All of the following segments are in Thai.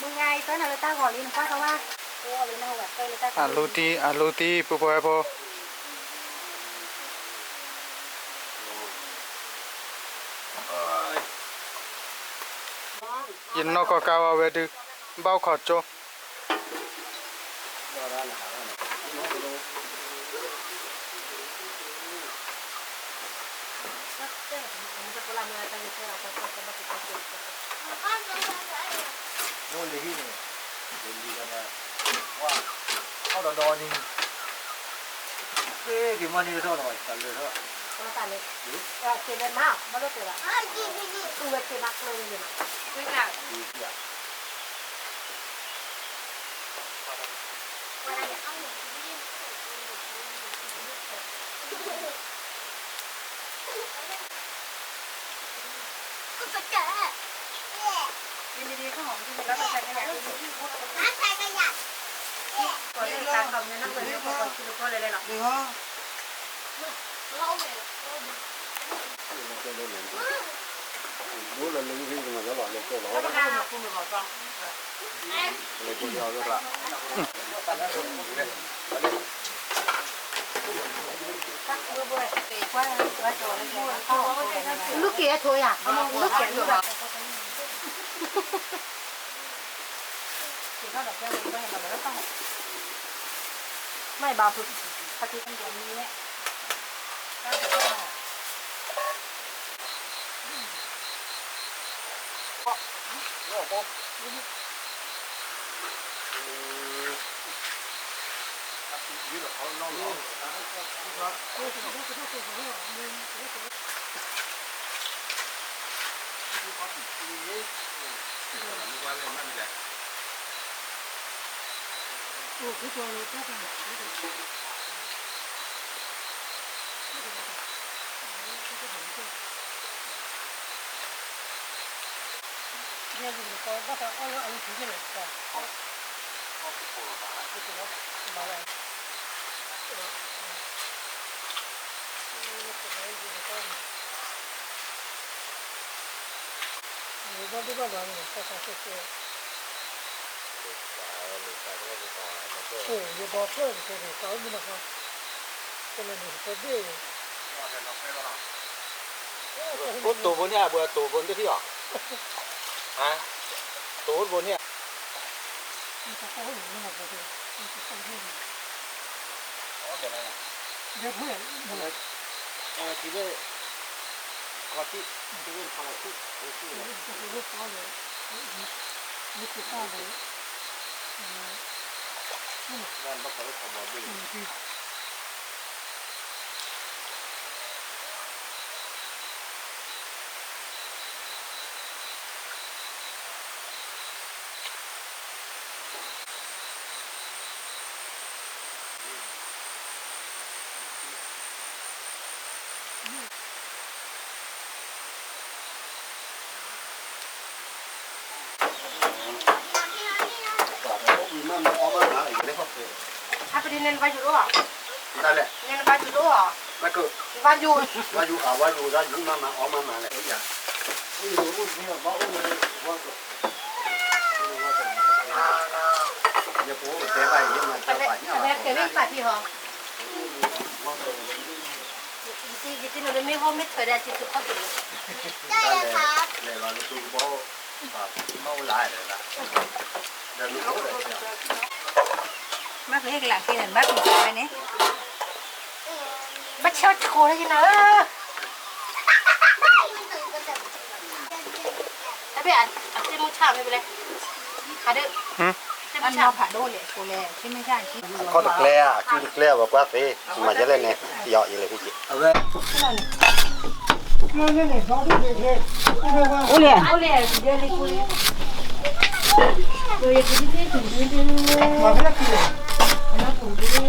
มึงไงตอนนั้นเราตาก่อนลิ้นป้าเขาว่าโอ้ลิ้นเอาแบบไปเลยตาอาลูตีอาลูตีปูปอยพอยินนอกก็กาวาเวดึกเบ้าขอดโจ จะพลังงานตั้งใจเราจะจะมาติดตัว โน่นเลยที่นี่เดินดีกันนะว่าเข้า ดอนดอนี่เอ๊ะกี่มันนี่เท่าไหน่กันเลยเท่าก็ตาเลยเออเขียนมากไม่รู้ตัวละตัวเขียน นักเลยอยู่นะไม่หนักดีที่ยนดีๆข้าวหอมที่แล้วเราใช้ในแบบที่พูดตัวเลขตาคำเนี่ยนั่งเลยไม่พอคิดก็เลยเลยหรอกดีฮะรู้เลยลึงที่ตรงนั้นแล้วหรอเลยตัวเราแล้วก็ได้หมดคุณหมดกองเลยตัวเราก็ละลูกเกียร์ถอยอะลูกเกียร์ลูกแบบไม่บาปุปฏิทินตัวนี้เนี่ยเนี่ยอยู่ก็ว่าเขาเอาเอา โอ้ยบอกเพื่อนคนเก่ามันนครับเลยมันก็เบี้รถตัวบนเนี่ยเบื่อตัวบนก็ที่ออฮะตัวบนเนี่ยเดี๋ยวเพื่อนเดี๋ยวเออทีเดียกอที่ทีเดียวพอที่โอ้ที่เลยนี่คือข้าเลยนี่คือข้าเลย นบักเขาขอบอดี嗯对。มันเอามาหาอีกได้ครับ nen baju doang. Nale. Nen baju doang. Baju. Baju. Baju ah baju baju mama oh mama le. Ya. Ini urus ni apa urus buat. Ya po, tebai ni mana tebai ni. Tebai ke ni pak pi hong. Isi gitu mana mi hong mit pada situ kau tu. Nale. Nale lalu tu bawa. Mau lai dah. Dah lupa dah. bác biết là khi mình bác mình chơi nè bác sao khô đấy chứ nó đã biết ăn ăn thêm một chảo này về đây hả được อันเราผ่าดูเลยกูเลยที่ไม่ใช่ที่ข้อตะแกรงคิวตะแกรงบอกว่าเฟ่มาจะเล่นเนี่ยเหยาะอยู่เลยพี่จิเอาเลยโอ้เลยโอ้เลยเดี๋ยวเลยกูเลย Voy a pedirte, 回去。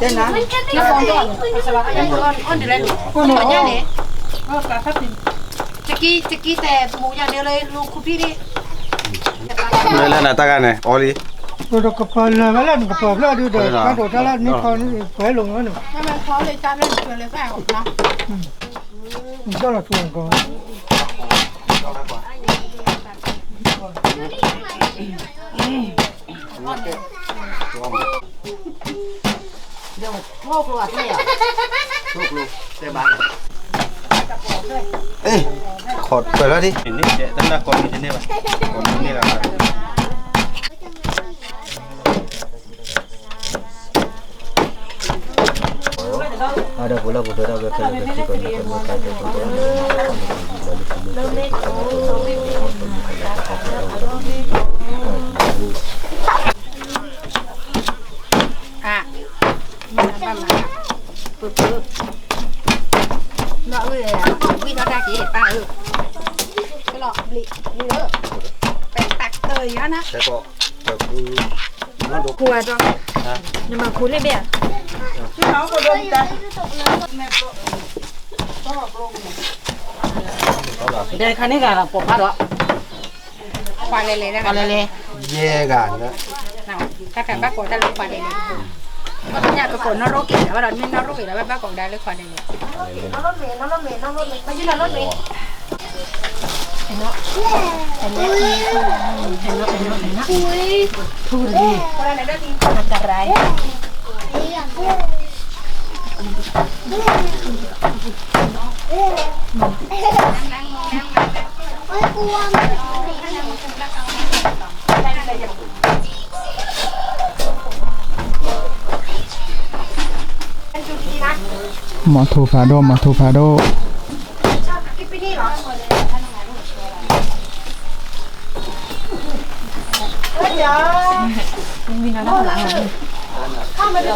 tên là nó còn cho, sao lại ăn con con đi lên. Con nhỏ nhá này. có cả phát tình จะกี้จะกี้แต่หมูอย่างเดียวเลยลุงคุณพี่นี่ เลยแล้วนะตากันเนี่ยออลี ตัวดอกกระเพราเลยมาแล้วกระเพราแล้วดูเด็กกระโดดแล้วนี่พอนี่ไว้ลงแล้วหนูถ้ามันพร้อเลยจ้าเลยเกลือเลยแป้งเนาะก็ละตัวก่อนเอ้ยขอดเปิดแล้วดินี่เดี๋ยวตั้งแต่ก่อนนี่เนี่ยป่ะก่อนนี่แหละ ada pula beberapa kali ketika kita berkata à mà mà mà bự bự nó ơi vì nó ra chỉ để ba ừ cái lọ lị đi nữa phải tạc tơi á nó แต่ก็แต่คือมันดู cua cho nhưng mà cuốn lên bè เด็กคันนี้กันปกพัดวะ khoa lên lên ra อะไรเลยแย่กันนะ nào các bạn bác cổ ta lúc khoa lên lên có cái nhà cái cổ nó rốt kỹ đó rồi nên nó rốt kỹ đó bác cổ đây lấy khoa lên lên nó rốt mề nó rốt mề nó rốt mề bao nhiêu là rốt mề nó nó nó nó thu được đi con này đó đi ăn cà rai มาโทฟาโดมาโทฟาโดกล้องเลยจีบดูดูดูว่าการที่นี่ตอนนี้อะไรเนี่ยดำมีตึ๊บ mà cứ làm nào không phải bữa เดี๋ยวเราไปดูขาดูจีเลยนั่นแหละอุบัติเหตุชิ้นน้อยเลยนี่มา หมอทูฟาโดหมอทูฟาโดมีน้หลังหลั ว่ามาเลย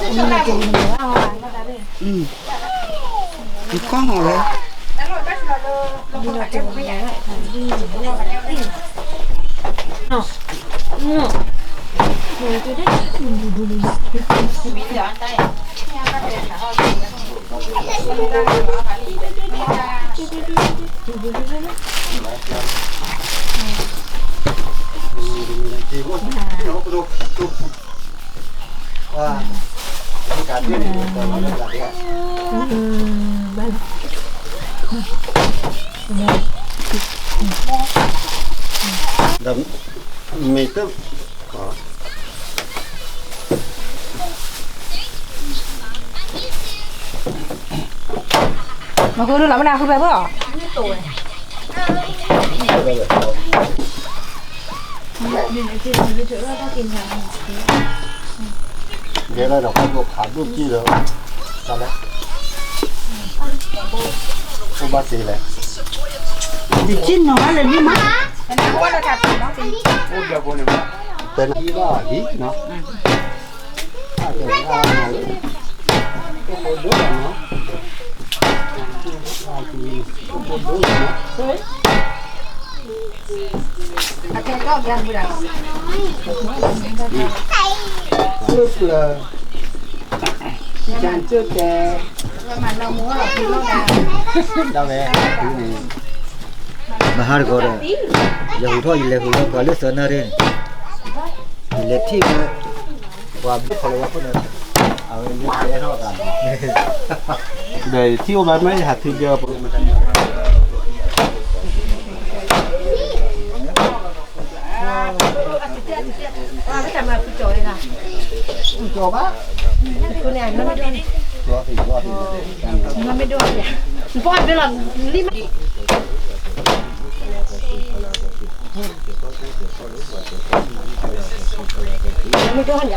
ก็ คนเยอะเนาะว่าคือคนเยอะเนาะ à cái có gan bây giờ ลึกเลยจานเจ้าแก mà nó muốn là thì nó đà ดาวแม่คือนี่ mahar gore ya utho ile hu ko le sonare ile thi ma ว่าเขาเลยว่าคนนั้นเอาเงินแค่เท่ากันเดี๋ยวที่ว่าไม่หัดทีเดียวผมมันจะ จบอะ cô này nó mới đưa ตัวสี่ตัวสี่ nó mới đưa kìa voi bây giờ đi mà nó mới đưa nhỉ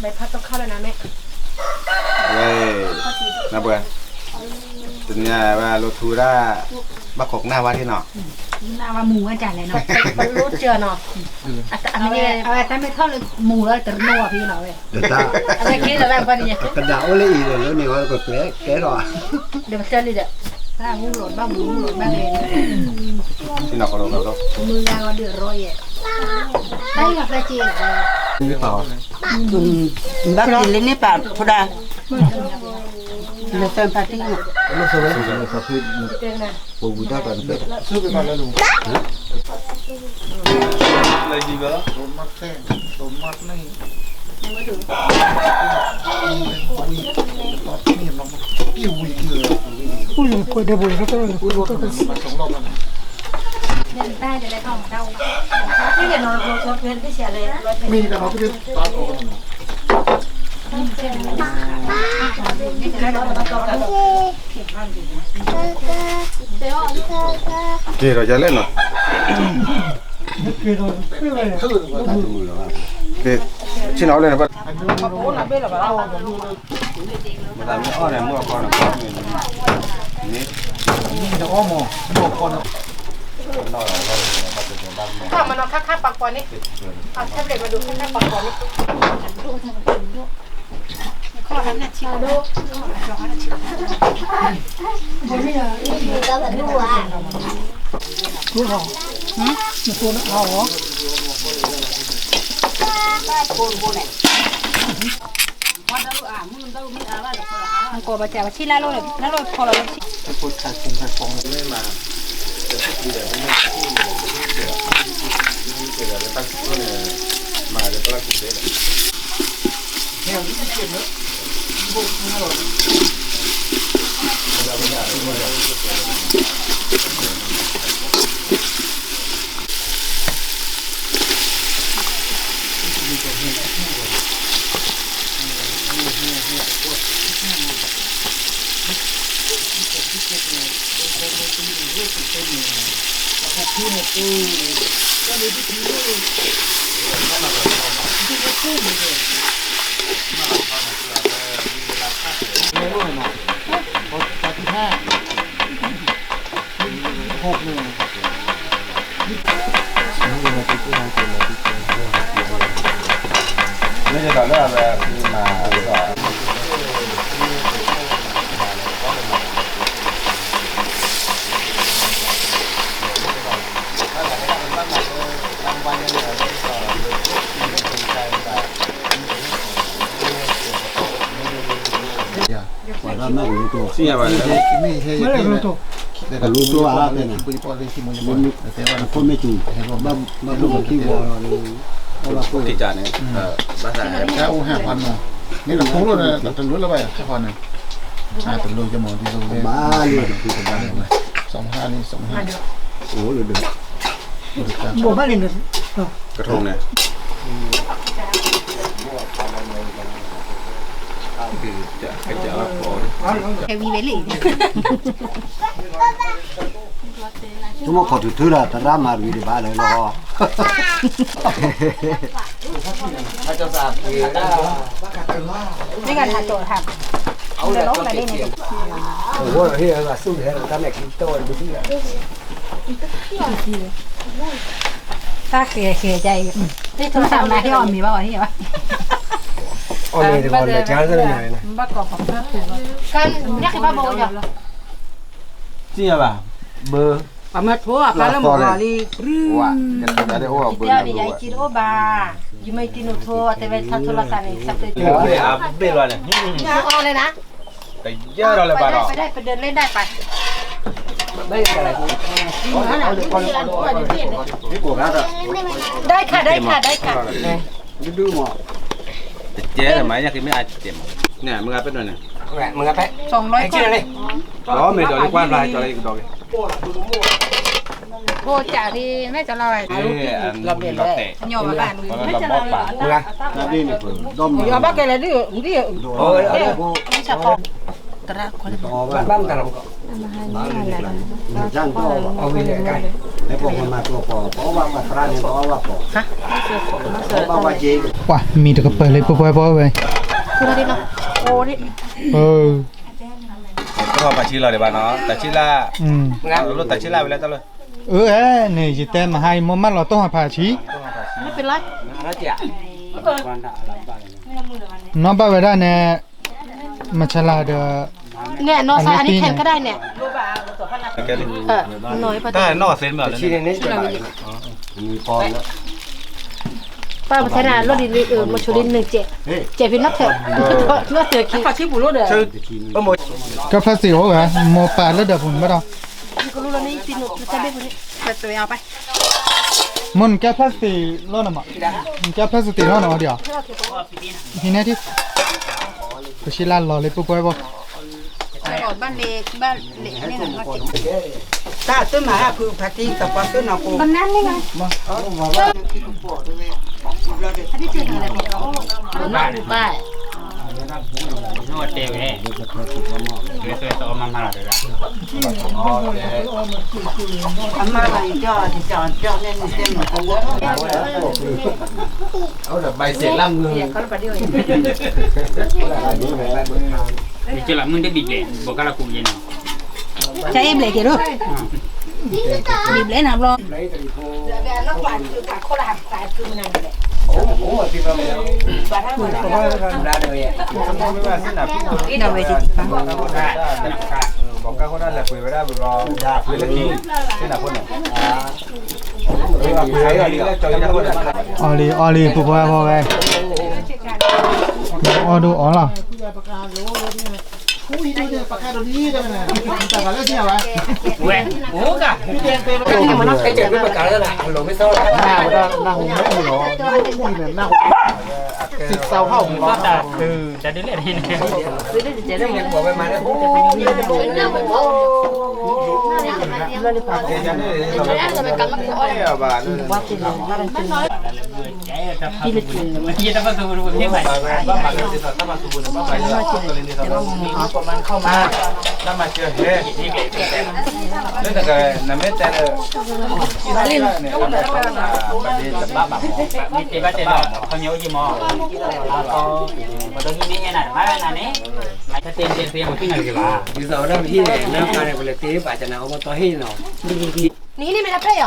ใบพัดต้องเข้าแล้วนะแม่เว้ยนะเบื่อตัวนยว่าโรทูราบักขกหน้าวัดที่เนาะนาว่าหมูอาจารย์เลยเนาะมันรู้เจอเนาะอันนี้เอาแต่ไม่เท่าเลยหมูแล้วแต่นัวพี่เนาะเว้ยเดี๋ยวตาอะไรคิดแล้วแบบนี้กระดาษเลยอีเลยแล้วนี่ว่าก็แก่แก่หรอเดี๋ยวเจอเลยเด้อถ้าหมูหล่นบ้างหมูหล่นบ้างเลยที่นอกก็ลงแล้วมืองานก็เดือดร้อยอะได้กับประจีนนี่เปล่าบักกินเลยนี่ป่ะพอดาเลยเติมปาร์ตี้ไม่ใช่ไม่ใช่เขาคือปูบูด้ากันเป็ นซื้อไปก่อนแล้วลุงเลยดีก็แล้วได้จะได้เข้ามาเดาไม่เห็นนอนรถรถเพื่อนที่เสียเลยมีแต่เขาไปดูตอนออกกี่เราจะเล่นเหรอเด็กชิ้นเอาเลยนะป่ะมาทำไม่อ้อเนี่ยมั่วก่อนนะนี่ ข้ามันเอาข้างๆปังปอนนี่เอาแท็บเล็ตมาดูข้างๆปังปอนนี่ข้อนั้นน่ะชิโดมันกลัวบาดเจ็บว่าที่แล้วเราเลยแล้วเราพอเราที่ไม่ใช่ตอนแรก แบบมา สิ่งอะไรไม่ใช่ไม่รู้ตัวแต่รู้ตัวอะไรเป็นคุยปอดที่มันมันแต่ว่าคนไม่จูบ้าบ้าลูกที่วอเลยเพราะว่าคุยติดจานเนี่ยเออภาษาแค่โอ้ห้าพันเนาะนี่เราคุ้งเลยนะแต่รู้แล้วไปห้าพันเนี่ยอ่าแต่รู้จะมองที่ตรงนี้บ้าเลยคือคนบ้าเลยสองห้านี่สองห้าโอ้เลยเดือดบัวบ้านเลยกระทงเนี่ย คือจะเป็นจะรับของแค่วีเวลี่ทุกคนขอถือละแต่รามาวีดีบ้าเลยรอพระเจ้าสาบคือได้นี่กันหาโจทย์ค่ะเอาเลยลงมาได้เนี่ยโอ้โหเฮียก็สู้แท้ทำแบบคิดโตดูที่อะถ้าเสียเสียใจที่โทรศัพท์มาที่ออมมีป่าวที่วะ อ๋อนี่ที่คนมาจ้าซะหน่อยนะบ้ากรอบของเพื่อนคือกันนี่คือบ้าโบจ้ะจริงป่ะเบอร์ปามาทั่วปาแล้วหมอลีว่าจะทำได้โอ้เบอเดี๋ยวร์นี่ยายจิโอบายูไม่ติโนโทแต่เวทาโทรศัพท์นี่สักเดือนเบอร์อะเบอร์อะไรเนี่ย เอาเลยนะเแต่เยอะเลยไปบ้านได้เราไปได้ไปเดินเล่นได้ไป นี่กูแล้วอะได้ค่ะได้ค่ะได้ค่ะ ดูหมอ เจ๊ทำไมอยากกินไม่อาจเจ็บเนี่ยมึงเอาไปหน่อยเนี่ยมึงเอาไปสองร้อยไอ้กว่าเชื่อเลยอ๋อไม่ดอกดีกว่าไรดอกอะไรดอกโบจ่าที่แม่จะลอยเอ้ยอันเราเตะโยมมาบ้านมันเราบอกปากมึงอะนี่นี่กูดมเอาบ้าแกเลยดิดิโอ้ยเอากูไม่ใช่พอต่อบ้านบ้างแต่เราก็จ้างก็เอาไปเลยกันในพวกมันมาตัวปอเพราะว่ามาตราเนี่ยเพราะว่าปอฮะเพราะว่าเจว่ะมีแต่ก็เปิดเลยปุ๊บปุ๊บเว้ยคืออะไรเนาะโอ้นี่เออก็มาชื่อเราเดี๋ยวบ้านเนาะแต่ชื่อละอืมรถแต่ชื่อละไปแล้วตลอดเออเอ้ยนี่จิแต่มาให้มมันเราต้องหาผ่าชีไม่เป็นไรแล้วเจ้าน้องบ้าไว้ได้แน่มาฉลาเด้อ เนี่ยนอซายอันนี้แทนก็ได้เนี่ยแกดิเออน้อยไปได้นอกเซนแบบชีนี้ในนี้จะไหนมีพอแล้วป้าพัฒนารถดีเออมาชูดินหนึ่งเจ็ดเฮ้ยเจ็ดพินนักเถอะนักเถอะคิดขอชิบุรุษเด้อ ก็หมดก็ภาษีโอ้เหรอโมปาแล้วเดี๋ยวผมบ่ต้องก็รู้แล้วนี่ปีนุจะไม่คนนี้ไปตัวเอาไปมันแก้ภาษีรอดน่ะมั้งแก้ภาษีรอดน่ะเดี๋ยวทีนี้ที่ก็ชิลารอเลยปุ๊บปุ๊บไป ออกบ้านเล็กบ้านเล็กนี่นะมาเก็บถ้าต้นหมาคือพักที่ตะปัสต้นเอากูตอนนั้นนี่ไงอันนี้เจออะไรเนี่ยบ้านบ้านอามาไปจ่อจ่อจ่อเล่นเต้นหมดเอาแบบใบเสร็จล่ำเงิน Dice la mun de bible, boca la cubiena. ใช้เบรกเกี่ยวด้วย บีบเลยนะบลอแล้วกวาดคือขาโคลาหักสายคือมันนั่นแหละได้เลยไม่ว่าสนับพี่คนนี่เราไปติดปัง บอกก้าวเขาได้แหละคุยไม่ได้บุรอคุยเรื่องนี้สนับคนไหนคุยว่าคุยอะไรนี่แล้วจอยจะคนไหนออลีออลีปุ๊บปุ๊บปุ๊บเว้ยออดูอ๋อล่ะอุ้ยดูเดี๋ยวปากกาตัวนี้ได้ไหมเนี่ยแต่กันแล้วเนี่ยไว้ Uè, โอ้กะมันต้องใช้เจ็บเป็นประการแล้วล่ะหลงไม่เศร้าหน้ามันก็หน้าหุ่นไม่หุ่นหรออุ้ยเนี่ยหน้าหุ่นสิบเสาเข้าหุ่น có ta từ ta đến lại đây này. ซื้อได้เจ็บได้หมดบอกไปมาแล้วโอ้ยเดี๋ยวจะนี่เราบ้าน Đi lịch trình. Gì ta phải dùng thế này. บ้านมาที่ถ้ามาสุบุญบ้านไปแล้วก็เลยนี่เรามีคนมันเข้ามาถ้ามาเจอเฮ้ยเรื่องแต่น้ำเม็ดแต่ที่ไหนเนี่ยเราไปเข้ามาประเดี๋ยวจะบ้าบ้า Đi tìm bắt tiền không nhớ gì mà. Có có tôi nghĩ như này, mai này nè. Mai ta tiền tiền tiền một cái ngày gì bà. ดีสาวได้ที่ไหนน้ำมาเนี่ยเลยตีป่าจะนาเอามาต่อให้เนาะนี่นี่ไม่รับได้หรอมีจัดเล่แม่นแม่มาอันไม่ไม่มีกิ๊กเลยจอเอ้ยมาได้มาที่อ้อมเนี่ยเขาเออแม่ที่อ้อเหรอเว้ยคนละกว่าดื้อไอ้ลี Cái nó là lo. แค่เจ็บเลยนมตกบ้าก็ Vậy đó tiền tiền tiền tiền. รู้ละเฉยฮีเนาะกูบ้านเลยคนเนี้ยดูมองเขาดูไปที่เออดูโอ้เจ็ดเต้นน่ะลูกหัวดีอะเต้นน่ะต้องพูดไปคิดไปไหนแกปุ๊บ ปุ๊บปุ๊บอ๋อล่ะอ๋อล่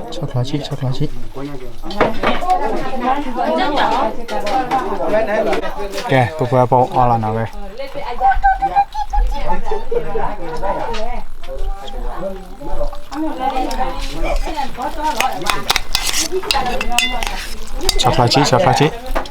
มาดิแต่เราไม่จะนับอะ Chăm chăm mắt rõ.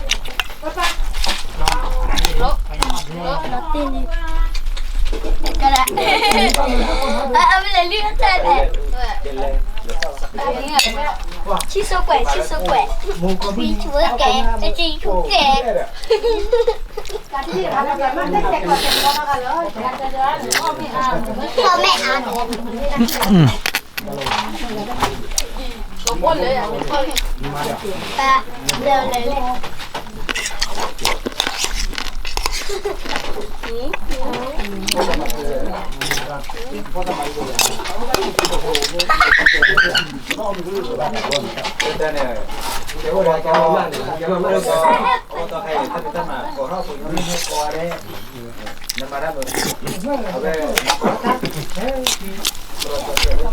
nó tin đi cái đó à bây giờ lưu thế này chi số quẻ chi số quẻ vì chúa kẻ để chị chú kẻ thôi mẹ ăn ba đều lấy lên เดี๋ยวเราจะเอตัวให้ท่านท่านมาขอเข้าคุยไม่ให้กลัวเลยนำมาได้เลยเอนก็เลยเอเพื่อนผม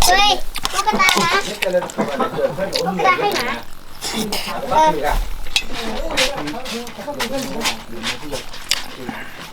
Cô cái ta hay hả? อะมาได้เย็นพระประกาศตัวนู้นสภาพอยู่อะไรอย่างนี้หมาต่ผู้งานไปเออ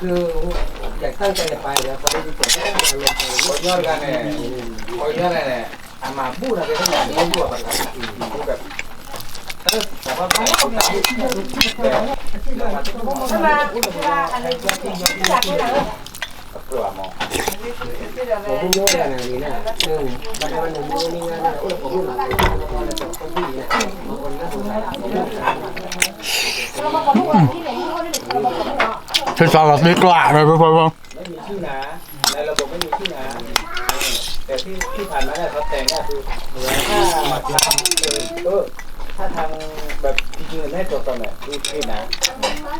คืออยากตั้งใจไปแล้วพอได้ดีเกิดก็ต้องมาลงไปคนยอดกันเนี่ยคนยอดเนี่ยอามาบูดอะไรทั้งอย่างไม่รู้แบบแบบแต่ว่าเขาต้องการแต่ใช่ไหมใช่ไหมอะไรอยากให้เราตัวหมอ ผมพูดโย่กันอย่งนี้นะหนึ่งวันวันหนึ่งมีงานนะโอ้ยผมพูดหลังเลยต้องดีนะบางคนน่าสงสารผมพูดเรามาขอลูกที่ไหนที่เรามาขอลูกอะเป็นสารดีกว่าเลยพ่อพ่อไม่มีชื่อนะในระบบไม่มีชื่อนะแต่ที่ที่ผ่านมาเนี่ยเขาแต่งเนี่ยคือนถ้าทางเออ ถ้าทางแบบจริงๆแม่จบตอนเนี่ยคือผิดนะ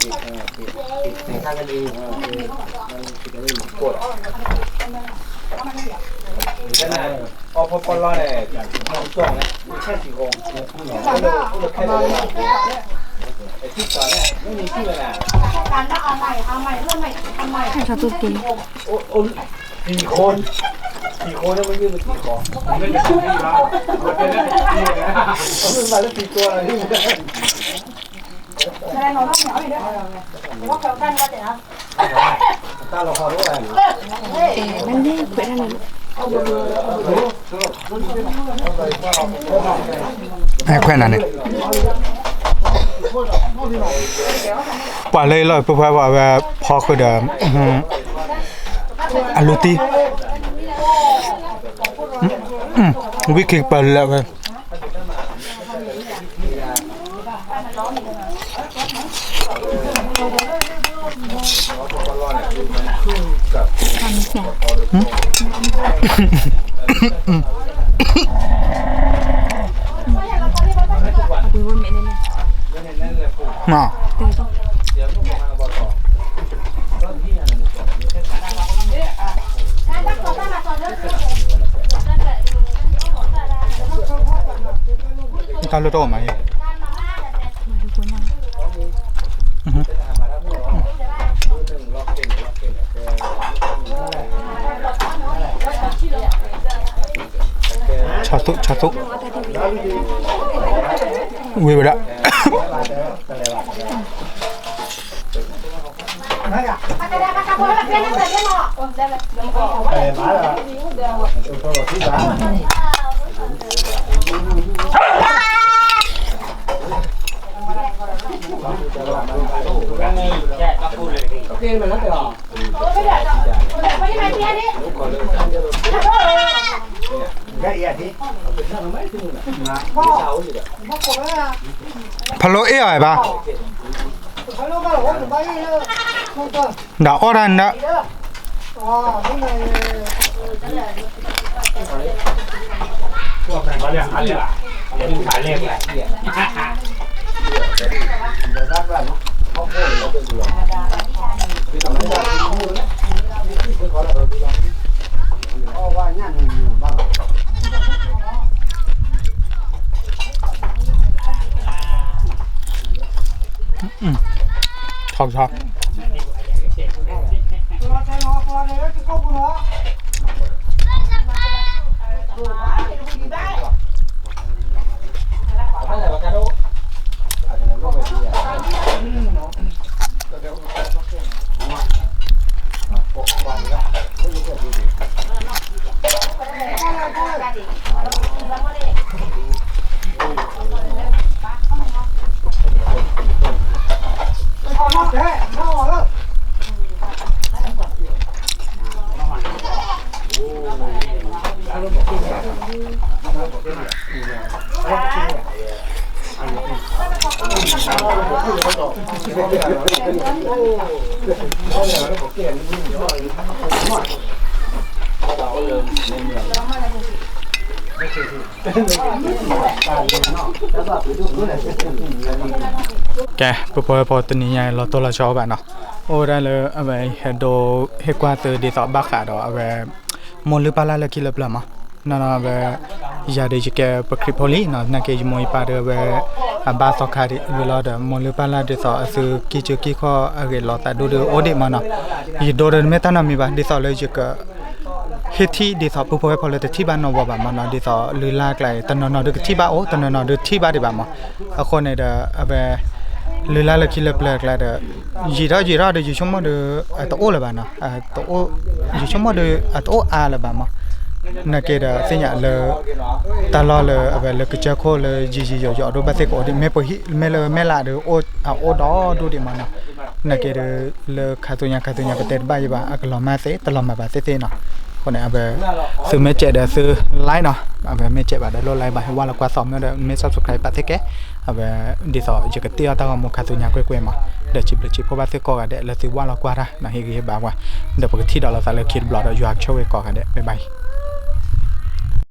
ผิดผิดผิดในทางคดีมันผิดอะไรกดขนาดอพอพอเนี่ยอย่างที่เราจ้องนะมีแค่สี่องค์เราเราแค่เราแต่ที่สอนเนี่ยไม่มีชื่อนะการถ้าเอาใหม่เอาใหม่เริ่มใหม่ทำใหม่โอ้โอ้สี่คน สี่คนแล้วมันยืนเป็นสี่ของมันเป็นสี่เรามันเป็นสี่นะมันมาแล้วสี่ตัวอะไรที่แสดงเราต้องเหนียวอีกด้วยว่าเขากันว่าเดี๋ยวตาเราพอรู้อะไรไอ้แควนนั่นนี่ป่าเลยเลยพ่อพ่อว่าแบบพอคือเดิมอาลูตีอืม วิคิกเปิดแล้วเว้ยนั่นเลยผูก น่ะ เดี๋ยวลูกมาบอกต่อต้นที่อันนั้นบอกมีแค่สาม ตาลู โตมาอีกเป็นอามาแล้วมือร้องมือหนึ่งล็อกเก่งล็อกเก่งแต่ชาตุชาตุวิวละแค่ก็พูดเลยเปลี่ยนไปแล้วแต่ไม่ได้ไม่ได้นี่ ลูกขอเลยท่านเดียว แค่อีกที เป็นท่านไม่ถึงนะเช้าอยู่เดี๋ยว พวกผมนะโลเอ้ยป่ะเขาลูกก็หลงไปเลยคงจะดาออรันดะเด้ออ๋อนี่ไงพวกนั้นเขาเรียกอะไรล่ะเดี๋ยวขายเลขแหละเดี๋ยวรับว่าเขาโค้งเราเป็นดวงคือทำให้ได้มือนะคือขอเราดูลอง เพราะว่าเนี่ยหนึ่งอยู่บ้าง ชอบชอบ ตัวใจหอตัวเลยก็ก็หัว ไม่ใช่ปากกาโดอาจจะลงไปดีอะ แกปุ๊บพอพอตัวนี้ไงเราตัวเราชอบแบบเนาะโอ้ได้เลยเอาไปเห็ดโดเห็ดกว่าตัวดีต่อบักขาดเอาไว้มอลปลาละกิลปลามานั่นเอาไปยาเดจิแกปคริพอลีนานาเกจมวยปลาเดเวบาสอกขาดิเวลาเดมอลปลาละเดสออซื้อกี่จุกี่ข้ออะไรเราแต่ดูดูโอเดมั้าเนาะยีโดเนเมตานามีบาเดสอเลยจิก ဟိတိဒီသောပူပွဲဖော်လက်တိဘာနောဘာမနာဒီသောလူလာကလိုက်တနနောဒုကတိဘာအိုတနနောဒုတိဘာဒီဘာမအခေါ်နေတဲ့အပဲလူလာလက်ခိလက်ပလက်လာတဲ့ဂျီရာဂျီရာတဲ့ဂျီချုံမတဲ့အတိုးလဘာနာအတိုးဂျီချုံမတဲ့အတိုးအားလဘာမနကေဒါစညာလတလာလအပဲလကချခိုလဂျီဂျီရောရောတော့ဘတ်စ်ကိုဒီမေပဟိမဲလမဲလာတဲ့အိုအိုတော့ဒုဒီမနာနကေဒါလခါတုညာခါတုညာပတဲ့ဘာယဘာအကလမစေတလမဘာစေတေနာ ญาเกวยๆมาเดี๋ยวจิบเลยจิบเพราะว่าซื้อก่อกันเดี๋ยวซื้อว่าเรากว่าละนะเฮกีแบบว่าเดี๋ยวปกติเราใส่เลยคิดบล็อกเราอยู่อักช่วยก่อกันเดี๋ยวบ๊ายบาย